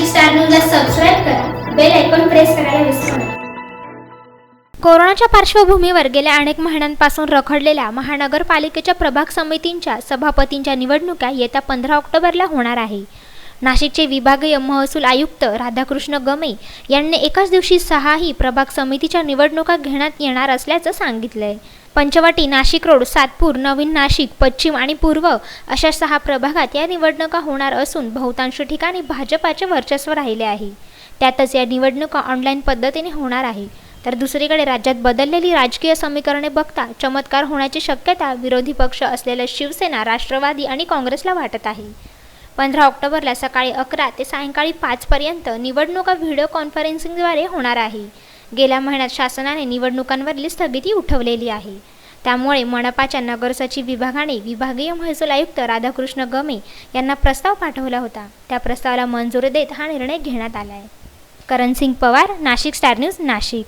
Nashik star न्यूजला subscribe करा. Bell icon press करायला विसरू नका. कोरोनाच्या पार्श्वभूमीवर गेल्या अनेक महिन्यांपासून रखडलेल्या महानगरपालिकेच्या प्रभाग समितींच्या सभापतींच्या निवडणुका येत्या पंधरा ऑक्टोबरला होणार आहे. नाशिकचे विभागीय महसूल आयुक्त राधाकृष्ण गमे यांनी एकाच दिवशी सहाही प्रभाग समितीच्या निवडणुका घेण्यात येणार असल्याचं सांगितलंय. पंचवटी नाशिक रोड सातपूर नवीन नाशिक पश्चिम आणि पूर्व अशा सहा प्रभागात या निवडणुका होणार असून बहुतांश ठिकाणी भाजपाचे वर्चस्व राहिले आहे. त्यातच या निवडणुका ऑनलाईन पद्धतीने होणार आहे. तर दुसरीकडे राज्यात बदललेली राजकीय समीकरणे बघता चमत्कार होण्याची शक्यता विरोधी पक्ष असलेल्या शिवसेना राष्ट्रवादी आणि काँग्रेसला वाटत आहे. पंधरा ऑक्टोबरला सकाळी अकरा ते सायंकाळी पाचपर्यंत निवडणुका व्हिडिओ कॉन्फरन्सिंगद्वारे होणार आहे. गेल्या महिन्यात शासनाने निवडणुकांवरील स्थगिती उठवलेली आहे. त्यामुळे मनपाच्या नगरसचिव विभागाने विभागीय महसूल आयुक्त राधाकृष्ण गमे यांना प्रस्ताव पाठवला होता. त्या प्रस्तावाला मंजुरी देत हा निर्णय घेण्यात आला आहे करण सिंग पवार नाशिक स्टार न्यूज नाशिक.